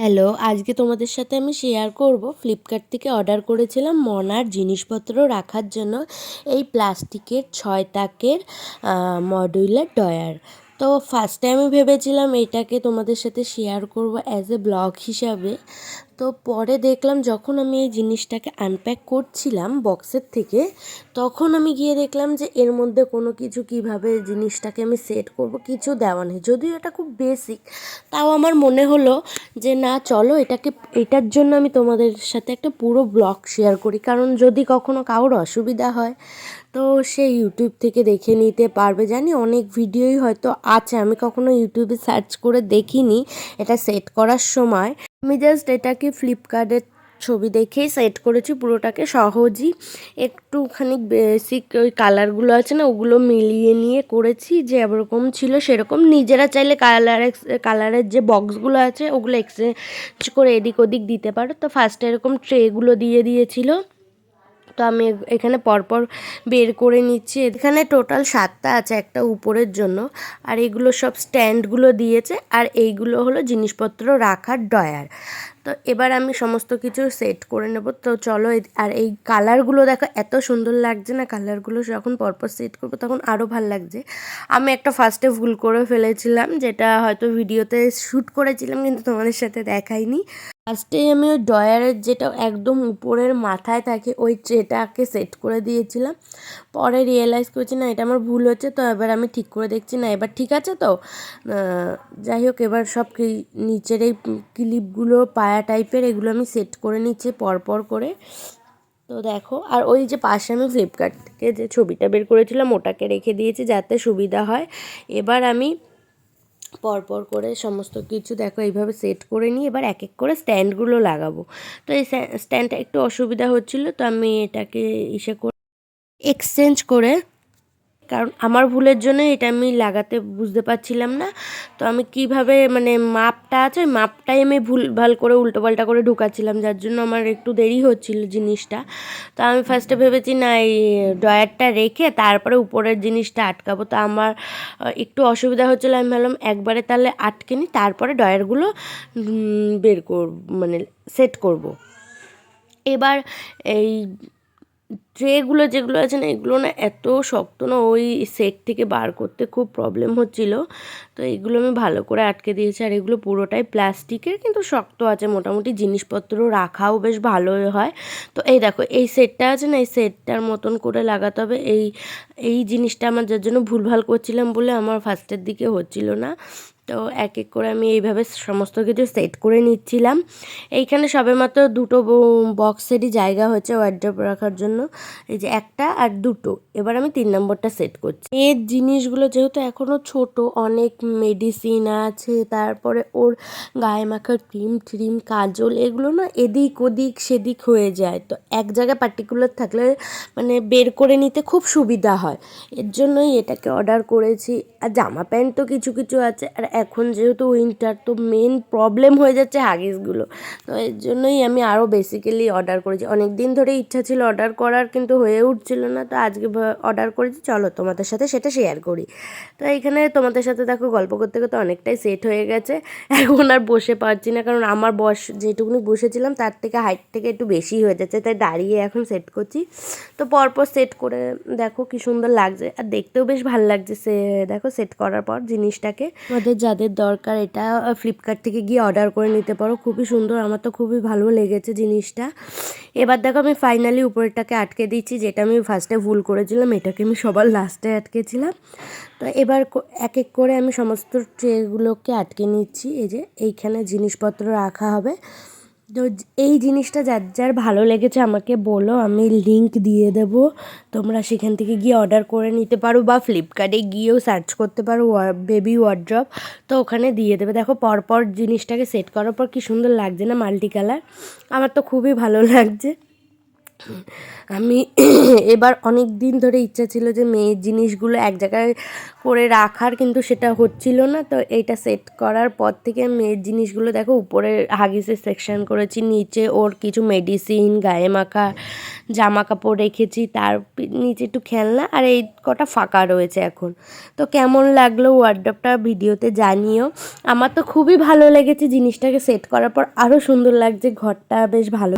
Hello, আজকে তোমাদের সাথে আমি শেয়ার করব। ফ্লিপকার্ট থেকে অর্ডার করেছিলাম মনার জিনিসপত্র রাখার জন্য এই প্লাস্টিকের ছয় তাকের মডুলার ডয়ার তো ফার্স্টে আমি ভেবেছিলাম এটাকে তোমাদের সাথে শেয়ার করব অ্যাজ এ ব্লগ হিসাবে। তো পরে দেখলাম যখন আমি এই জিনিসটাকে আনপ্যাক করছিলাম বক্সের থেকে, তখন আমি গিয়ে দেখলাম যে এর মধ্যে কোনো কিছু কীভাবে জিনিসটাকে আমি সেট করব কিছু দেওয়া নেই। যদিও এটা খুব বেসিক তাও আমার মনে হলো যে না, চলো এটাকে, এটার জন্য আমি তোমাদের সাথে একটা পুরো ব্লগ শেয়ার করি। কারণ যদি কখনো কারোর অসুবিধা হয়, তো সে ইউটিউব থেকে দেখে নিতে পারবে। জানি অনেক ভিডিওই হয়তো আছে, আমি কখনো ইউটিউবে সার্চ করে দেখিনি এটা সেট করার সময়। আমি জাস্ট এটাকে ফ্লিপকার্টের ছবি দেখেই সেট করেছি, পুরোটাকে সহজই। একটুখানি বেসিক ওই কালারগুলো আছে না, ওগুলো মিলিয়ে নিয়ে করেছি যে এরকম ছিল সেরকম। নিজেরা চাইলে কালার কালারের যে বক্সগুলো আছে, ওগুলো এক্সচেঞ্জ করে এদিক ওদিক দিতে পারো। তো ফার্স্টে এরকম ট্রেগুলো দিয়ে দিয়েছিলো। তো আমি এখানে পরপর বের করে নিচ্ছি। এখানে টোটাল সাতটা আছে একটা উপরের জন্য। আর এগুলো সব স্ট্যান্ডগুলো দিয়েছে। আর এইগুলো হলো জিনিসপত্র রাখার ডয়ার তো এবার আমি সমস্ত কিছু সেট করে নেব। তো চলো আর এই কালারগুলো দেখো, এত সুন্দর লাগছে না? কালারগুলো যখন পরপর সেট করব তখন আরও ভালো লাগছে। আমি একটা ফার্স্টে ভুল করে ফেলেছিলাম, যেটা হয়তো ভিডিওতে শ্যুট করেছিলাম, কিন্তু তোমাদের সাথে দেখাইনি। ফার্স্টে আমি ওই ডয়ারের যেটা একদম উপরের মাথায় থাকে, ওই ট্রেটাকে সেট করে দিয়েছিলাম। পরে রিয়েলাইজ করছি, না, এটা আমার ভুল হচ্ছে, তো এবার আমি ঠিক করে দেখছি। না, এবার ঠিক আছে তো? যাই হোক, এবার সব নিচের এই ক্লিপগুলো পায়া টাইপের এগুলো আমি সেট করে নিচ্ছি পরপর করে। তো দেখো, আর ওই যে পাশে আমি ফ্লিপকার্ট থেকে যে ছবিটা বের করেছিলাম, ওটাকে রেখে দিয়েছি যাতে সুবিধা হয়। এবার আমি পরপর করে সমস্ত কিছু দেখো, এইভাবে সেট করে নিয়ে এবার এক এক করে স্ট্যান্ডগুলো লাগাবো। তো এই স্ট্যান্ডটা একটু অসুবিধা হচ্ছিল, তো আমি এটাকে ইসে করে এক্সচেঞ্জ করে কারণ আমার ভুলের জন্য এটা আমি লাগাতে বুঝতে পারছিলাম না। তো আমি কীভাবে মানে মাপটা আছে মাপটাই আমি ভুল, ভালো করে উল্টোপাল্টা করে ঢুকাচ্ছিলাম, যার জন্য আমার একটু দেরি হচ্ছিল জিনিসটা। তো আমি ফার্স্টে ভেবেছি, না, এই ড্রয়ারটা রেখে তারপরে উপরের জিনিসটা আটকাবো। তো আমার একটু অসুবিধা হচ্ছিল, আমি ভাবলাম, একবারে তাহলে আটকে নিই তারপরে ড্রয়ারগুলো বের করব মানে সেট করব। এবার এই ট্রেগুলো যেগুলো আছে না, এগুলো না এত শক্ত না, ওই সেট থেকে বার করতে খুব প্রবলেম হচ্ছিল। তো এগুলো আমি ভালো করে আটকে দিয়েছি, আর এগুলো পুরোটাই প্লাস্টিকের, কিন্তু শক্ত আছে, মোটামুটি জিনিসপত্র রাখাও বেশ ভালোই হয়। তো এই দেখো, এই সেটটা আছে না, এই সেটটার মতন করে লাগাতে হবে। এই এই জিনিসটা আমার যার জন্য ভুলভাল করছিলাম বলে আমার ফার্স্টের দিকে হচ্ছিল না। তো এক এক করে আমি এইভাবে সমস্ত কিছু সেট করে নিচ্ছিলাম। এইখানে সবেমাত্র দুটো বক্সেরই জায়গা হয়েছে ওয়ার্ড্রপ রাখার জন্য। এই যে একটা আর দুটো। এবার আমি তিন নম্বরটা সেট করছি। এর জিনিসগুলো যেহেতু এখনও ছোট, অনেক মেডিসিন আছে, তারপরে ওর গায়ে মাখার ক্রিম ট্রিম কাজল, এগুলো না এদিক ওদিক সেদিক হয়ে যায়। তো এক জায়গায় পার্টিকুলার থাকলে মানে বের করে নিতে খুব সুবিধা হয়। এর জন্যই এটাকে অর্ডার করেছি। আর জামা প্যান্ট তো কিছু কিছু আছে। আর এখন যেহেতু উইন্টার তো মেন প্রবলেম হয়ে যাচ্ছে হাগিসগুলো তো এর জন্যই আমি আরও বেসিক্যালি অর্ডার করেছি। অনেক দিন ধরে ইচ্ছা ছিল অর্ডার করার, কিন্তু হয়ে উঠছিল না। তো আজকে অর্ডার করেছি। চলো তোমাদের সাথে সেটা শেয়ার করি। তো এখানে তোমাদের সাথে দেখো, গল্প করতে করতে অনেকটাই সেট হয়ে গেছে। এখন আর বসে পারছি না, কারণ আমার বস যেটুকুনি বসেছিলাম, তার থেকে হাইট থেকে একটু বেশি হয়ে যাচ্ছে। তাই দাঁড়িয়ে এখন সেট করছি। তো পরপর সেট করে দেখো কি সুন্দর লাগছে। আর দেখতেও বেশ ভালো লাগছে সে, দেখো সেট করার পর জিনিসটাকে। আমাদের যাদের দরকার এটা ফ্লিপকার্ট থেকে গিয়ে অর্ডার করে নিতে পারো। খুবই সুন্দর, আমার তো খুবই ভালো লেগেছে জিনিসটা। এবার দেখো আমি ফাইনালি উপরেরটাকে আটকে দিচ্ছি যেটা আমি ফার্স্টে ভুল করেছিলাম, এটাকে আমি সবার লাস্টে আটকেছিলাম। তো এবার এক এক করে আমি সমস্ত ট্রেগুলোকে আটকে নিচ্ছি, এই যে এইখানে জিনিসপত্র রাখা হবে। তো এই জিনিসটা যার যার ভালো লেগেছে আমাকে বলো, আমি লিংক দিয়ে দেব। তোমরা সেখান থেকে গিয়ে অর্ডার করে নিতে পারো বা ফ্লিপকার্টে গিয়েও সার্চ করতে পারো বেবি ওয়ার্ড্রপ তো ওখানে দিয়ে দেবে। দেখো পরপর জিনিসটাকে সেট করার পর কী সুন্দর লাগছে না মাল্টি কালার আমার তো খুবই ভালো লাগছে। আমি এবার অনেক দিন ধরে ইচ্ছা ছিল যে মেয়ের জিনিসগুলো এক জায়গায় করে রাখার, কিন্তু সেটা হচ্ছিল না। তো এইটা সেট করার পর থেকে মেয়ের জিনিসগুলো দেখো উপরে হাগিসের সেকশন করেছি, নিচে ওর কিছু মেডিসিন গায়ে মাখা, জামা কাপড় রেখেছি, তার নিচে একটু খেলনা আর এই কটা ফাঁকা রয়েছে এখন। তো কেমন লাগল ওয়ার্ডরোবটা ভিডিওতে জানিও। আমার তো খুবই ভালো লেগেছে জিনিসটাকে সেট করার পর আরও সুন্দর লাগছে, ঘরটা বেশ ভালো